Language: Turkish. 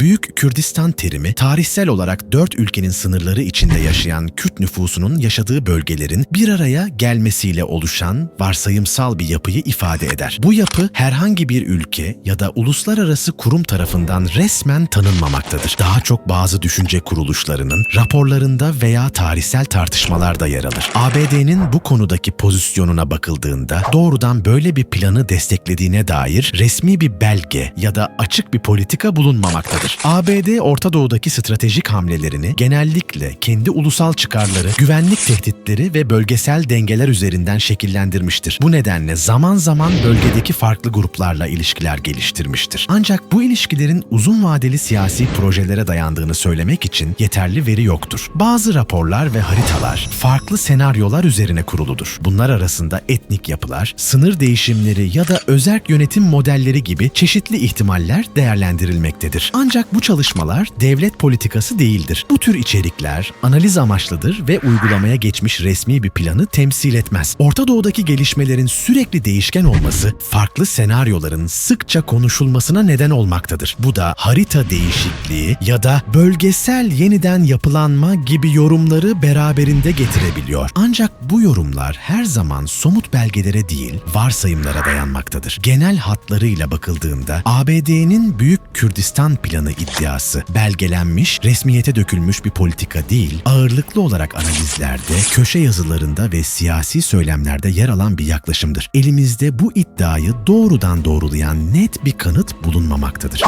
Büyük Kürdistan terimi tarihsel olarak dört ülkenin sınırları içinde yaşayan Kürt nüfusunun yaşadığı bölgelerin bir araya gelmesiyle oluşan varsayımsal bir yapıyı ifade eder. Bu yapı herhangi bir ülke ya da uluslararası kurum tarafından resmen tanınmamaktadır. Daha çok bazı düşünce kuruluşlarının raporlarında veya tarihsel tartışmalarda yer alır. ABD'nin bu konudaki pozisyonuna bakıldığında doğrudan böyle bir planı desteklediğine dair resmi bir belge ya da açık bir politika bulunmamaktadır. ABD Orta Doğu'daki stratejik hamlelerini genellikle kendi ulusal çıkarları, güvenlik tehditleri ve bölgesel dengeler üzerinden şekillendirmiştir. Bu nedenle zaman zaman bölgedeki farklı gruplarla ilişkiler geliştirmiştir. Ancak bu ilişkilerin uzun vadeli siyasi projelere dayandığını söylemek için yeterli veri yoktur. Bazı raporlar ve haritalar farklı senaryolar üzerine kuruludur. Bunlar arasında etnik yapılar, sınır değişimleri ya da özerk yönetim modelleri gibi çeşitli ihtimaller değerlendirilmektedir. Ancak bu çalışmalar devlet politikası değildir. Bu tür içerikler analiz amaçlıdır ve uygulamaya geçmiş resmi bir planı temsil etmez. Orta Doğu'daki gelişmelerin sürekli değişken olması farklı senaryoların sıkça konuşulmasına neden olmaktadır. Bu da harita değişikliği ya da bölgesel yeniden yapılanma gibi yorumları beraberinde getirebiliyor. Ancak bu yorumlar her zaman somut belgelere değil, varsayımlara dayanmaktadır. Genel hatlarıyla bakıldığında ABD'nin Büyük Kürdistan planı iddiası belgelenmiş, resmiyete dökülmüş bir politika değil, ağırlıklı olarak analizlerde, köşe yazılarında ve siyasi söylemlerde yer alan bir yaklaşımdır. Elimizde bu iddiayı doğrudan doğrulayan net bir kanıt bulunmamaktadır.